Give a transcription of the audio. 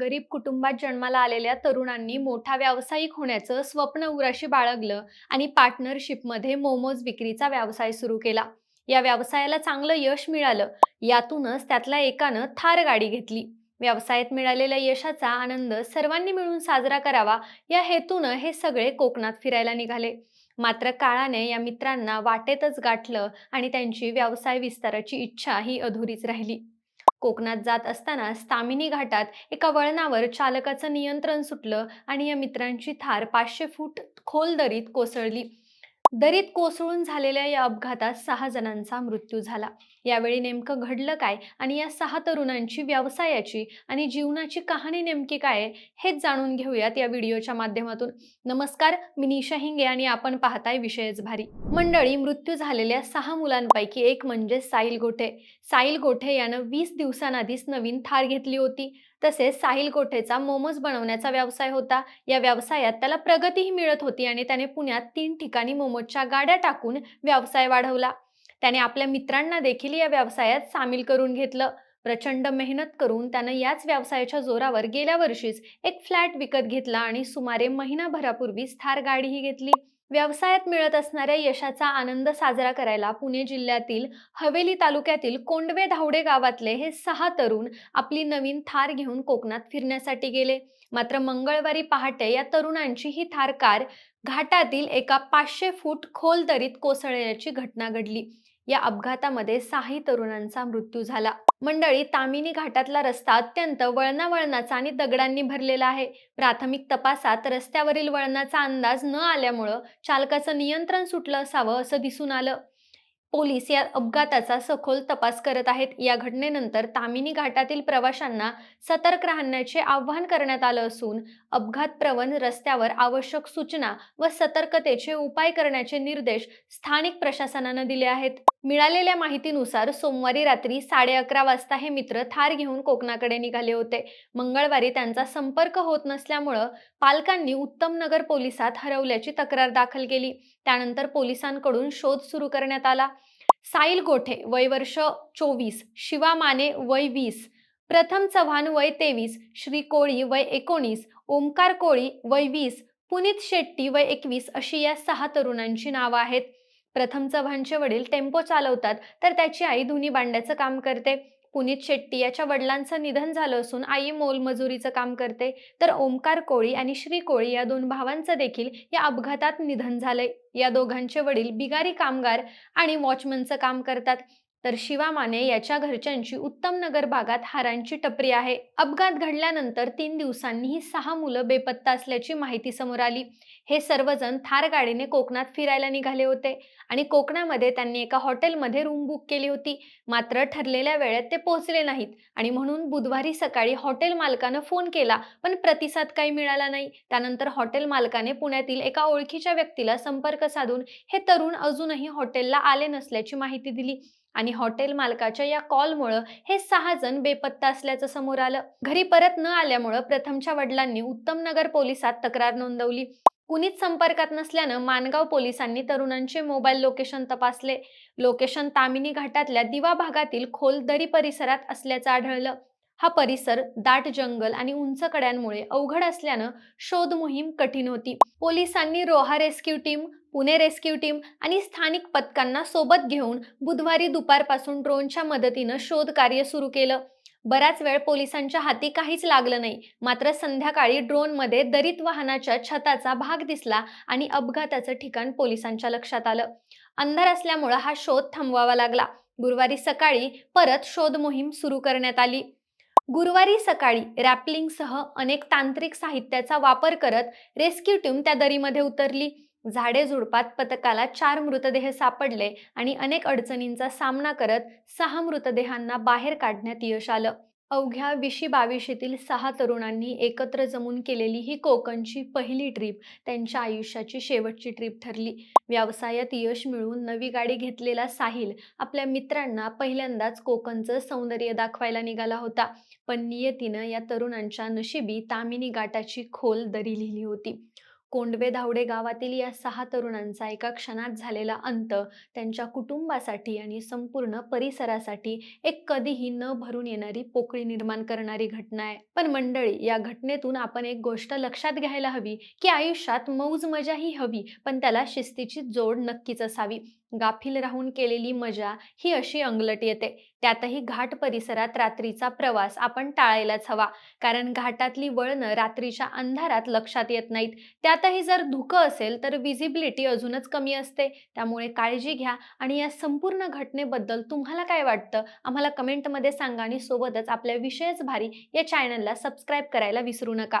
गरीब कुटुंबात जन्माला आलेल्या तरुणांनी मोठा व्यावसायिक होण्याचं स्वप्न उराशी बाळगलं आणि पार्टनरशिपमध्ये मोमोज विक्रीचा व्यवसाय सुरू केला. या व्यवसायाला चांगलं यश मिळालं. यातूनच त्यातल्या एकानं थार गाडी घेतली. व्यवसायात मिळालेल्या यशाचा आनंद सर्वांनी मिळून साजरा करावा या हेतूनं हे सगळे कोकणात फिरायला निघाले. मात्र काळाने या मित्रांना वाटेतच गाठलं आणि त्यांची व्यवसाय विस्ताराची इच्छा ही अधुरीच राहिली. कोकणात जात असताना स्थामिनी घाटात एका वळणावर चालकाचं नियंत्रण सुटलं आणि या मित्रांची थार पाचशे फूट खोल दरीत कोसळली. दरीत कोसळून झालेल्या या अपघातात सहा जणांचा मृत्यू झाला. यावेळी नेमकं घडलं काय आणि या सहा तरुणांची व्यवसायाची आणि जीवनाची कहाणी नेमकी काय आहे, हेच जाणून घेऊयात या व्हिडिओच्या माध्यमातून. नमस्कार मी निशा हिंगे आणि आपण पाहताय विषयच भारी. मंडळी मृत्यू झालेल्या सहा मुलांपैकी एक म्हणजे साईल गोठे. साईल गोठे यानं वीस दिवसांआधीच नवीन थार घेतली होती. तसेच साहिल गोठेचा मोमोज बनवण्याचा व्यवसाय होता. या व्यवसायात त्याला प्रगतीही मिळत होती आणि त्याने पुण्यात तीन ठिकाणी मोमोजच्या गाड्या टाकून व्यवसाय वाढवला. त्याने आपल्या मित्रांना देखील या व्यवसायात सामील करून घेतलं. प्रचंड मेहनत करून त्यानं याच व्यवसायाच्या जोरावर गेल्या वर्षीच एक फ्लॅट विकत घेतला आणि सुमारे महिनाभरापूर्वीच थार गाडीही घेतली. व्यवसायात मिळत असणाऱ्या यशाचा आनंद साजरा करायला पुणे जिल्ह्यातील हवेली तालुक्यातील कोंडवे धावडे गावातले हे सहा तरुण आपली नवीन थार घेऊन कोकणात फिरण्यासाठी गेले. मात्र मंगळवारी पहाटे या तरुणांची ही थार कार घाटातील एका पाचशे फूट खोल दरीत कोसळल्याची घटना घडली. या अपघातामध्ये सहाही तरुणांचा मृत्यू झाला. मंडळी तामिनी घाटातला रस्ता अत्यंत वळणावळणाचा आणि दगडांनी भरलेला आहे. प्राथमिक तपासात रस्त्यावरील वळणाचा अंदाज न आल्यामुळं चालकाचं नियंत्रण सुटलं असावं असं दिसून आलं. पोलीस या अपघाताचा सखोल तपास करत आहेत. या घटनेनंतर तामिनी घाटातील प्रवाशांना सतर्क राहण्याचे आवाहन करण्यात आलं असून अपघात प्रवण रस्त्यावर आवश्यक सूचना व सतर्कतेचे उपाय करण्याचे निर्देश स्थानिक प्रशासनानं दिले आहेत. मिळालेल्या माहितीनुसार सोमवारी रात्री साडे अकरा वाजता हे मित्र थार घेऊन कोकणाकडे निघाले होते. मंगळवारी त्यांचा संपर्क होत नसल्यामुळं पालकांनी उत्तम नगर पोलिसात हरवल्याची तक्रार दाखल केली. त्यानंतर पोलिसांकडून शोध सुरू करण्यात आला. साईल गोठे वय वर्ष चोवीस शिवा माने वय वीस प्रथम चव्हाण वय तेवीस श्री कोळी वय एकोणीस ओमकार कोळी वय वीस पुनीत शेट्टी वय एकवीस अशी या सहा तरुणांची नावं आहेत. प्रथम चव्हाणचे वडील टेम्पो चालवतात तर त्याची आई धुनी बांड्याचं काम करते. पुनीत शेट्टी याच्या वडिलांचं निधन झालं असून आई मोलमजुरीचं काम करते. तर ओमकार कोळी आणि श्री कोळी या दोन भावांचं देखील या अपघातात निधन झालंय. या दोघांचे वडील बिगारी कामगार आणि वॉचमनचं काम करतात. तर शिवा माने याच्या घरच्यांची उत्तम नगर भागात हारांची टपरी आहे. अपघात घडल्यानंतर तीन दिवसांनी ही सहा मुलं बेपत्ता असल्याची माहिती समोर आली. हे सर्वजण थार गाडीने कोकणात फिरायला निघाले होते आणि कोकणामध्ये त्यांनी एका हॉटेलमध्ये रूम बुक केली होती. मात्र ठरलेल्या वेळेत ते पोहोचले नाहीत आणि म्हणून बुधवारी सकाळी हॉटेल मालकानं फोन केला पण प्रतिसाद काही मिळाला नाही. त्यानंतर हॉटेल मालकाने पुण्यातील एका ओळखीच्या व्यक्तीला संपर्क साधून हे तरुण अजूनही हॉटेलला आले नसल्याची माहिती दिली. आणि हॉटेल मालकाच्या या कॉलमुळं हे सहा जण बेपत्ता असल्याचं समोर आलं. घरी परत न आल्यामुळं प्रथमच्या वडिलांनी उत्तम नगर पोलिसात तक्रार नोंदवली. कुणीच संपर्कात नसल्यानं मानगाव पोलिसांनी तरुणांचे मोबाईल लोकेशन तपासले. लोकेशन तामिनी घाटातल्या दिवा भागातील खोल दरी परिसरात असल्याचं आढळलं. हा परिसर दाट जंगल आणि उंच कड्यांमुळे अवघड असल्यानं शोध मोहीम कठीण होती. पोलिसांनी Roha rescue team Pune rescue team आणि स्थानिक पथकांना सोबत घेऊन बुधवारी दुपारपासून ड्रोनच्या मदतीनं शोध कार्य सुरू केलं. बराच वेळ पोलिसांच्या हाती काहीच लागलं नाही. मात्र संध्याकाळी ड्रोनमध्ये दरीत वाहनाच्या छताचा भाग दिसला आणि अपघाताचं ठिकाण पोलिसांच्या लक्षात आलं. अंधार असल्यामुळं हा शोध थांबवावा लागला. गुरुवारी सकाळी परत शोध मोहीम सुरू करण्यात आली. गुरुवारी सकाळी रॅपलिंगसह अनेक तांत्रिक साहित्याचा वापर करत रेस्क्यू टीम त्या दरीमध्ये उतरली. झाडे झुडपात पथकाला चार मृतदेह सापडले आणि अनेक अडचणींचा सामना करत सहा मृतदेहांना बाहेर काढण्यात यश आलं. अवघ्या विशी बावीशीतील सहा तरुणांनी एकत्र जमून केलेली ही कोकणची पहिली ट्रीप त्यांच्या आयुष्याची शेवटची ट्रीप ठरली. व्यवसायात यश मिळवून नवी गाडी घेतलेला साहिल आपल्या मित्रांना पहिल्यांदाच कोकणचं सौंदर्य दाखवायला निघाला होता. पण नियतीनं या तरुणांच्या नशिबी तामिनी गाटाची खोल दरी लिहिली होती. कोंडवे धावडे गावातील या सहा तरुणांचा एका क्षणात झालेला अंत त्यांच्या कुटुंबासाठी आणि संपूर्ण परिसरासाठी एक कधीही न भरून येणारी पोकळी निर्माण करणारी घटना आहे. पण मंडळी या घटनेतून आपण एक गोष्ट लक्षात घ्यायला हवी की आयुष्यात मौज मजा ही हवी पण त्याला शिस्तीची जोड नक्कीच असावी. गाफील राहून केलेली मजा ही अशी अंगलट येते. त्यातही घाट परिसरात रात्रीचा प्रवास आपण टाळायलाच हवा. कारण घाटातली वळणं रात्रीच्या अंधारात लक्षात येत नाहीत. त्यातही जर धुकं असेल तर विजिबिलिटी अजूनच कमी असते. त्यामुळे काळजी घ्या आणि या संपूर्ण घटनेबद्दल तुम्हाला काय वाटतं? आम्हाला कमेंटमध्ये सांगा आणि सोबतच आपल्या विषयच भारी या चॅनलला सबस्क्राईब करायला विसरू नका.